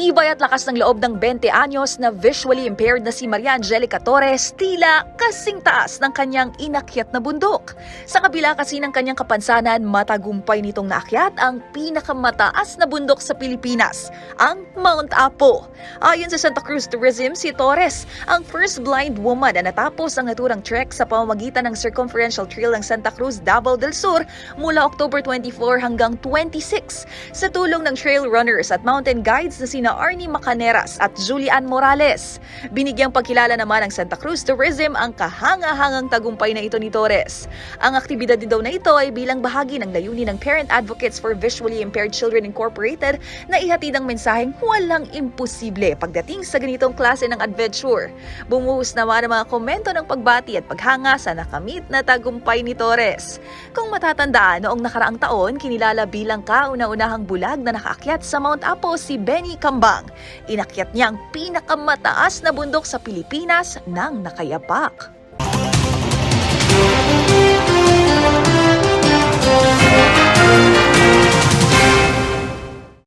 Tibay at lakas ng loob ng 20 anyos na visually impaired na si Maria Angelica Torres tila kasing taas ng kanyang inakyat na bundok. Sa kabila kasi ng kanyang kapansanan, matagumpay nitong naakyat ang pinakamataas na bundok sa Pilipinas, ang Mount Apo. Ayon sa Santa Cruz Tourism, si Torres ang first blind woman na natapos ang naturang trek sa pamamagitan ng Circumferential Trail ng Santa Cruz, Davao del Sur mula October 24 hanggang 26 sa tulong ng trail runners at mountain guides na sina Arnie Macaneras at Julian Morales. Binigyang pagkilala naman ng Santa Cruz Tourism ang kahanga-hangang tagumpay na ito ni Torres. Ang aktibidad din daw na ito ay bilang bahagi ng layunin ng Parent Advocates for Visually Impaired Children Incorporated na ihatid ang mensaheng walang imposible pagdating sa ganitong klase ng adventure. Bumuhos naman ang mga komento ng pagbati at paghanga sa nakamit na tagumpay ni Torres. Kung matatandaan, noong nakaraang taon, kinilala bilang kauna-unahang bulag na nakaakyat sa Mount Apo si Benny Kambang. Inakyat niya ang pinakamataas na bundok sa Pilipinas ng nakayapak.